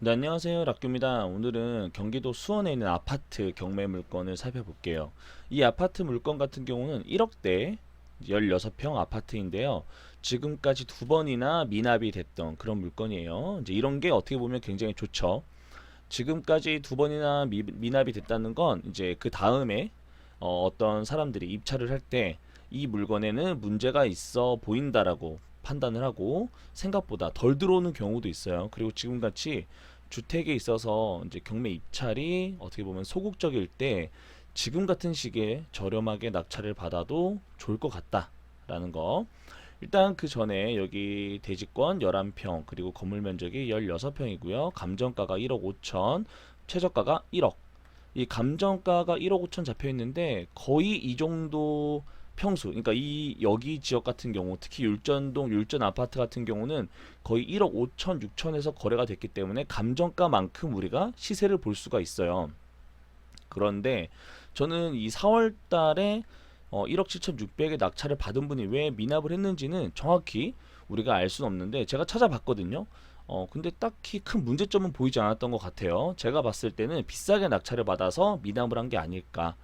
네, 안녕하세요. 락규입니다. 오늘은 경기도 수원에 있는 아파트 경매 물건을 살펴볼게요. 이 아파트 물건 같은 경우는 1억대 16평 아파트인데요. 지금까지 두 번이나 미납이 됐던 그런 물건이에요. 이제 이런 게 어떻게 보면 굉장히 좋죠. 지금까지 두 번이나 미, 미납이 됐다는 건 이제 그 다음에 어, 어떤 사람들이 입찰을 할 때 이 물건에는 문제가 있어 보인다라고 판단을 하고 생각보다 덜 들어오는 경우도 있어요. 그리고 지금같이 주택에 있어서 이제 경매 입찰이 어떻게 보면 소극적일 때 지금 같은 시기에 저렴하게 낙찰을 받아도 좋을 것 같다라는 거. 일단 그 전에 여기 대지권 11평 그리고 건물 면적이 16평이고요. 감정가가 1억 5천, 최저가가 1억. 이 감정가가 1억 5천 잡혀 있는데 거의 이 정도 평수, 그러니까 이 여기 지역 같은 경우 특히 율전동 율전 아파트 같은 경우는 거의 1억 5천, 6천에서 거래가 됐기 때문에 감정가만큼 우리가 시세를 볼 수가 있어요. 그런데 저는 이 4월 달에 어, 1억 7,600에 낙찰을 받은 분이 왜 미납을 했는지는 정확히 우리가 알 수는 없는데 제가 찾아봤거든요. 어, 근데 딱히 큰 문제점은 보이지 않았던 것 같아요. 제가 봤을 때는 비싸게 낙찰을 받아서 미납을 한 게 아닐까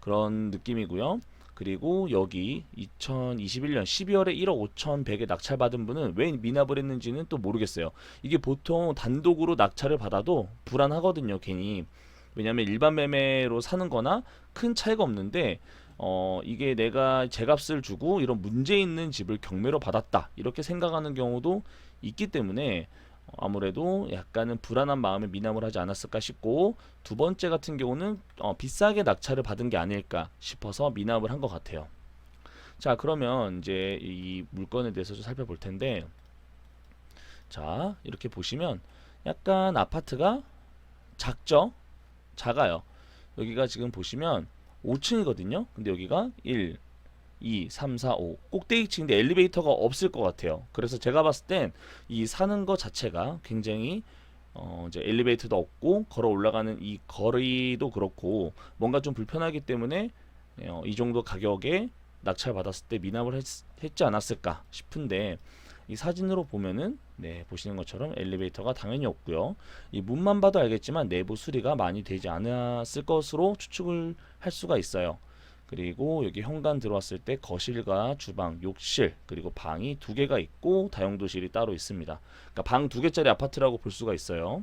그런 느낌이고요. 그리고 여기 2021년 12월에 1억 5,100에 낙찰받은 분은 왜 미납을 했는지는 또 모르겠어요. 이게 보통 단독으로 낙찰을 받아도 불안하거든요, 괜히. 왜냐면 일반 매매로 사는 거나 큰 차이가 없는데 어 이게 내가 제값을 주고 이런 문제 있는 집을 경매로 받았다 이렇게 생각하는 경우도 있기 때문에 어, 아무래도 약간은 불안한 마음에 미납을 하지 않았을까 싶고 두 번째 같은 경우는 어, 비싸게 낙찰을 받은 게 아닐까 싶어서 미납을 한 것 같아요. 자 그러면 이제 이 물건에 대해서 좀 살펴볼 텐데 자 이렇게 보시면 약간 아파트가 작죠? 작아요. 여기가 지금 보시면 5층이거든요. 근데 여기가 1, 2, 3, 4, 5 꼭대기층인데 엘리베이터가 없을 것 같아요. 그래서 제가 봤을 땐 이 사는 거 자체가 굉장히 어 이제 엘리베이터도 없고 걸어 올라가는 이 거리도 그렇고 뭔가 좀 불편하기 때문에 어, 이 정도 가격에 낙찰 받았을 때 미납을 했, 했지 않았을까 싶은데 이 사진으로 보면은 네 보시는 것처럼 엘리베이터가 당연히 없고요. 이 문만 봐도 알겠지만 내부 수리가 많이 되지 않았을 것으로 추측을 할 수가 있어요. 그리고 여기 현관 들어왔을 때 거실과 주방, 욕실 그리고 방이 두 개가 있고 다용도실이 따로 있습니다. 그러니까 방 두 개짜리 아파트라고 볼 수가 있어요.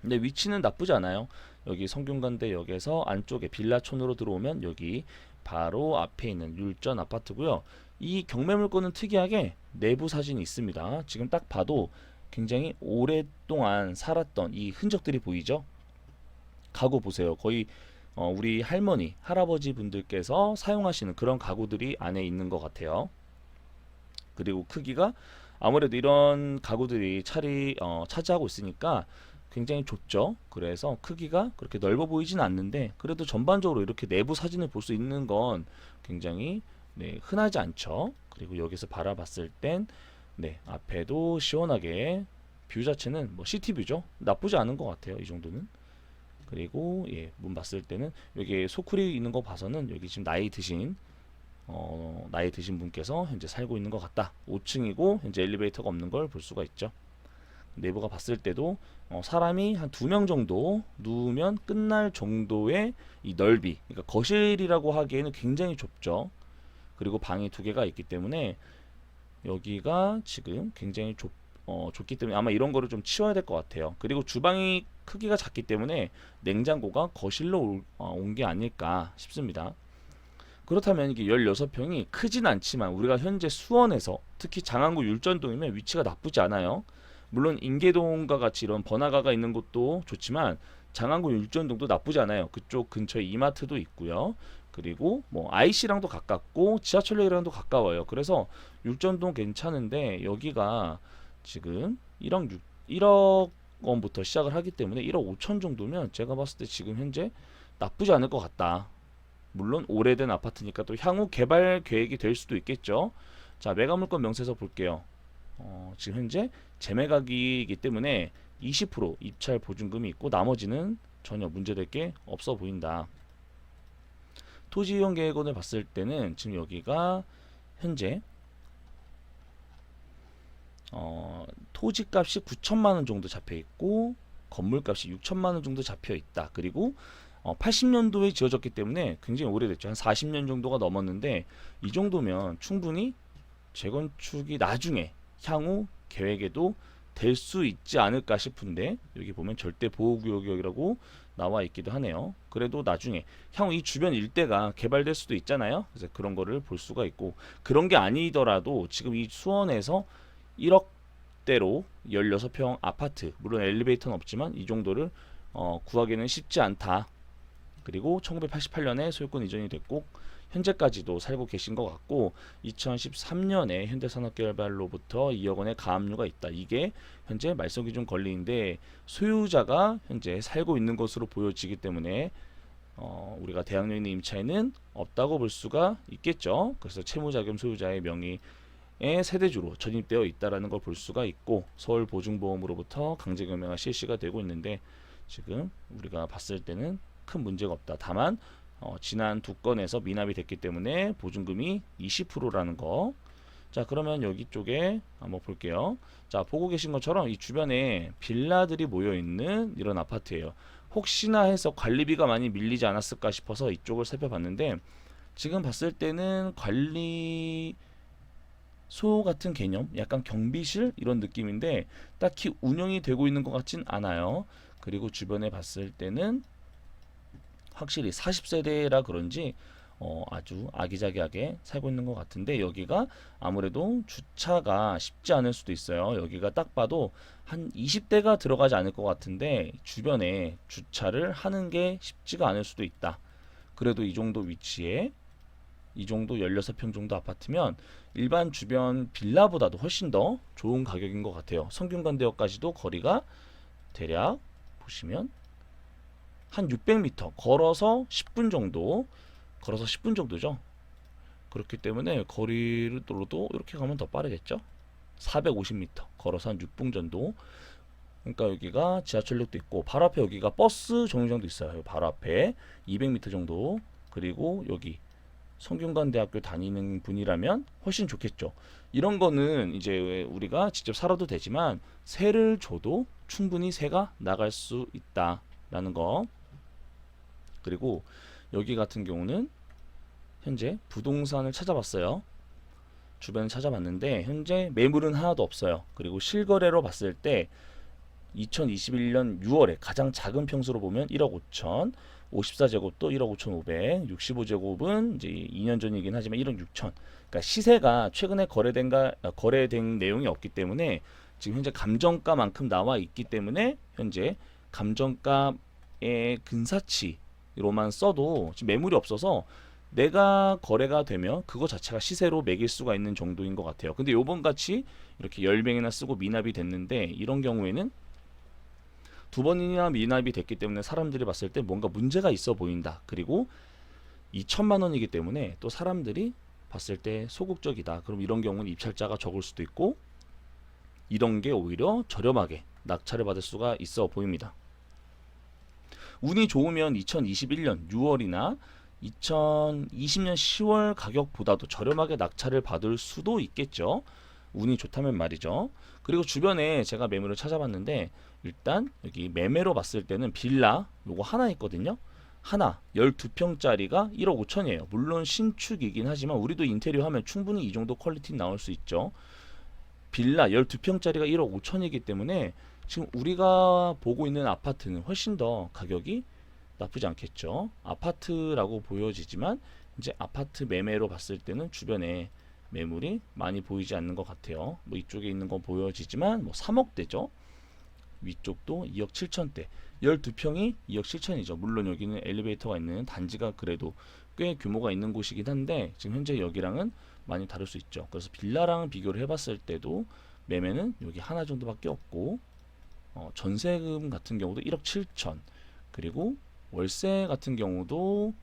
근데 위치는 나쁘지 않아요. 여기 성균관대역에서 안쪽에 빌라촌으로 들어오면 여기 바로 앞에 있는 율전 아파트고요. 이 경매 물건은 특이하게 내부 사진이 있습니다. 지금 딱 봐도 굉장히 오랫동안 살았던 이 흔적들이 보이죠? 가구 보세요. 거의 어, 우리 할머니, 할아버지 분들께서 사용하시는 그런 가구들이 안에 있는 것 같아요. 그리고 크기가 아무래도 이런 가구들이 차리 어, 차지하고 있으니까 굉장히 좁죠. 그래서 크기가 그렇게 넓어 보이진 않는데 그래도 전반적으로 이렇게 내부 사진을 볼 수 있는 건 굉장히 네, 흔하지 않죠. 그리고 여기서 바라봤을 땐 네, 앞에도 시원하게 뷰 자체는 뭐 시티 뷰죠. 나쁘지 않은 것 같아요. 이 정도는. 그리고 예, 문 봤을 때는 여기 소쿠리 있는 거 봐서는 여기 지금 나이 드신 어, 나이 드신 분께서 현재 살고 있는 것 같다. 5층이고 현재 엘리베이터가 없는 걸 볼 수가 있죠. 내부가 봤을 때도 어, 사람이 한 두 명 정도 누우면 끝날 정도의 이 넓이, 그러니까 거실이라고 하기에는 굉장히 좁죠. 그리고 방이 두 개가 있기 때문에 여기가 지금 굉장히 좁, 어, 좁기 때문에 아마 이런 거를 좀 치워야 될 것 같아요. 그리고 주방이 크기가 작기 때문에 냉장고가 거실로 어, 온게 아닐까 싶습니다. 그렇다면 이게 16평이 크진 않지만 우리가 현재 수원에서 특히 장안구 율전동이면 위치가 나쁘지 않아요. 물론 인계동과 같이 이런 번화가가 있는 곳도 좋지만 장안구 율전동도 나쁘지 않아요. 그쪽 근처에 이마트도 있고요. 그리고 뭐 IC랑도 가깝고 지하철역이랑도 가까워요. 그래서 율전동 괜찮은데 여기가 지금 1억 6, 1억 원부터 시작을 하기 때문에 1억 5천 정도면 제가 봤을 때 지금 현재 나쁘지 않을 것 같다. 물론 오래된 아파트니까 또 향후 개발 계획이 될 수도 있겠죠. 자, 매각물건 명세서 볼게요. 어, 지금 현재 재매각이기 때문에 20% 입찰 보증금이 있고 나머지는 전혀 문제될 게 없어 보인다. 토지 이용 계획원을 봤을 때는 지금 여기가 현재 어, 토지값이 9천만 원 정도 잡혀 있고 건물값이 6천만 원 정도 잡혀 있다. 그리고 어, 80년도에 지어졌기 때문에 굉장히 오래됐죠. 한 40년 정도가 넘었는데 이 정도면 충분히 재건축이 나중에 향후 계획에도 될 수 있지 않을까 싶은데 여기 보면 절대 보호구역이라고 나와 있기도 하네요. 그래도 나중에 향후 이 주변 일대가 개발될 수도 있잖아요. 그래서 그런 거를 볼 수가 있고 그런 게 아니더라도 지금 이 수원에서 1억대로 16평 아파트 물론 엘리베이터는 없지만 이 정도를 어, 구하기는 쉽지 않다. 그리고 1988년에 소유권 이전이 됐고 현재까지도 살고 계신 것 같고 2013년에 현대산업개발로부터 2억 원의 가압류가 있다. 이게 현재 말소 기준 권리인데 소유자가 현재 살고 있는 것으로 보여지기 때문에 어, 우리가 대항력 있는 임차인은 없다고 볼 수가 있겠죠. 그래서 채무자금 소유자의 명의의 세대주로 전입되어 있다라는 걸 볼 수가 있고 서울 보증보험으로부터 강제경매가 실시가 되고 있는데 지금 우리가 봤을 때는 큰 문제가 없다. 다만 어, 지난 두 건에서 미납이 됐기 때문에 보증금이 20%라는 거. 자, 그러면 여기 쪽에 한번 볼게요. 자, 보고 계신 것처럼 이 주변에 빌라들이 모여 있는 이런 아파트예요. 혹시나 해서 관리비가 많이 밀리지 않았을까 싶어서 이쪽을 살펴봤는데 지금 봤을 때는 관리 소 같은 개념, 약간 경비실 이런 느낌인데 딱히 운영이 되고 있는 것 같진 않아요. 그리고 주변에 봤을 때는 확실히 40세대라 그런지 어, 아주 아기자기하게 살고 있는 것 같은데 여기가 아무래도 주차가 쉽지 않을 수도 있어요. 여기가 딱 봐도 한 20대가 들어가지 않을 것 같은데 주변에 주차를 하는 게 쉽지가 않을 수도 있다. 그래도 이 정도 위치에 이 정도 16평 정도 아파트면 일반 주변 빌라보다도 훨씬 더 좋은 가격인 것 같아요. 성균관대역까지도 거리가 대략 보시면 한 600m 걸어서 10분 정도 걸어서 10분 정도죠. 그렇기 때문에 거리로도 이렇게 가면 더 빠르겠죠. 450m 걸어서 한 6분 정도. 그러니까 여기가 지하철역도 있고 바로 앞에 여기가 버스 정류장도 있어요. 바로 앞에 200m 정도. 그리고 여기 성균관대학교 다니는 분이라면 훨씬 좋겠죠. 이런 거는 이제 우리가 직접 살아도 되지만 세를 줘도 충분히 세가 나갈 수 있다라는 거. 그리고 여기 같은 경우는 현재 부동산을 찾아봤어요. 주변을 찾아봤는데 현재 매물은 하나도 없어요. 그리고 실거래로 봤을 때 2021년 6월에 가장 작은 평수로 보면 1억 5천, 54제곱도 1억 5천 5백, 65제곱은 이제 2년 전이긴 하지만 1억 6천. 그러니까 시세가 최근에 거래된가 거래된 내용이 없기 때문에 지금 현재 감정가만큼 나와 있기 때문에 현재 감정가의 근사치로만 써도 지금 매물이 없어서 내가 거래가 되면 그거 자체가 시세로 매길 수가 있는 정도인 것 같아요. 근데 요번 같이 이렇게 열병이나 쓰고 미납이 됐는데 이런 경우에는 두 번이나 미납이 됐기 때문에 사람들이 봤을 때 뭔가 문제가 있어 보인다. 그리고 2천만 원이기 때문에 또 사람들이 봤을 때 소극적이다. 그럼 이런 경우는 입찰자가 적을 수도 있고 이런 게 오히려 저렴하게 낙찰을 받을 수가 있어 보입니다. 운이 좋으면 2021년 6월이나 2020년 10월 가격보다도 저렴하게 낙찰을 받을 수도 있겠죠. 운이 좋다면 말이죠. 그리고 주변에 제가 매물을 찾아봤는데 일단 여기 매매로 봤을 때는 빌라 요거 하나 있거든요. 하나 12평짜리가 1억 5천이에요. 물론 신축이긴 하지만 우리도 인테리어 하면 충분히 이 정도 퀄리티 나올 수 있죠. 빌라 12평짜리가 1억 5천이기 때문에 지금 우리가 보고 있는 아파트는 훨씬 더 가격이 나쁘지 않겠죠. 아파트라고 보여지지만 이제 아파트 매매로 봤을 때는 주변에 매물이 많이 보이지 않는 것 같아요. 뭐 이쪽에 있는 건 보여지지만 뭐 3억대죠. 위쪽도 2억 7천대. 12평이 2억 7천이죠. 물론 여기는 엘리베이터가 있는 단지가 그래도 꽤 규모가 있는 곳이긴 한데 지금 현재 여기랑은 많이 다를 수 있죠. 그래서 빌라랑 비교를 해봤을 때도 매매는 여기 하나 정도밖에 없고 어, 전세금 같은 경우도 1억 7천 그리고 월세 같은 경우도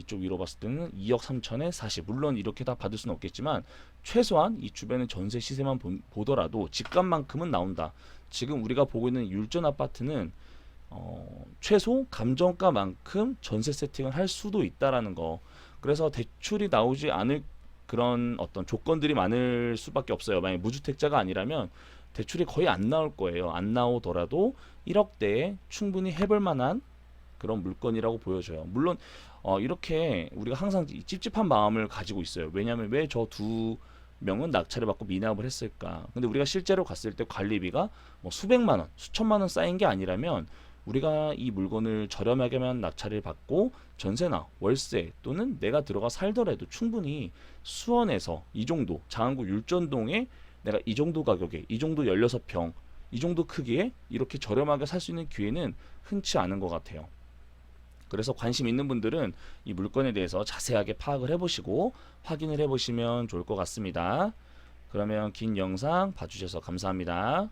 이쪽 위로 봤을 때는 2억 3천에 40 물론 이렇게 다 받을 수는 없겠지만 최소한 이 주변의 전세 시세만 보, 더라도 집값만큼은 나온다 지금 우리가 보고 있는 율전 아파트는 어, 최소 감정가만큼 전세 세팅을 할 수도 있다라는 거 그래서 대출이 나오지 않을 그런 어떤 조건들이 많을 수밖에 없어요. 만약 무주택자가 아니라면 대출이 거의 안 나올 거예요. 안 나오더라도 1억대에 충분히 해볼 만한 그런 물건이라고 보여져요. 물론 어, 이렇게 우리가 항상 이 찝찝한 마음을 가지고 있어요. 왜냐하면 왜 저 두 명은 낙찰을 받고 미납을 했을까? 근데 우리가 실제로 갔을 때 관리비가 뭐 수백만 원, 수천만 원 쌓인 게 아니라면 우리가 이 물건을 저렴하게만 낙찰을 받고 전세나 월세 또는 내가 들어가 살더라도 충분히 수원에서 이 정도 장안구 율전동에 내가 이 정도 가격에 이 정도 16평 이 정도 크기에 이렇게 저렴하게 살 수 있는 기회는 흔치 않은 것 같아요. 그래서 관심 있는 분들은 이 물건에 대해서 자세하게 파악을 해보시고 확인을 해보시면 좋을 것 같습니다. 그러면 긴 영상 봐주셔서 감사합니다.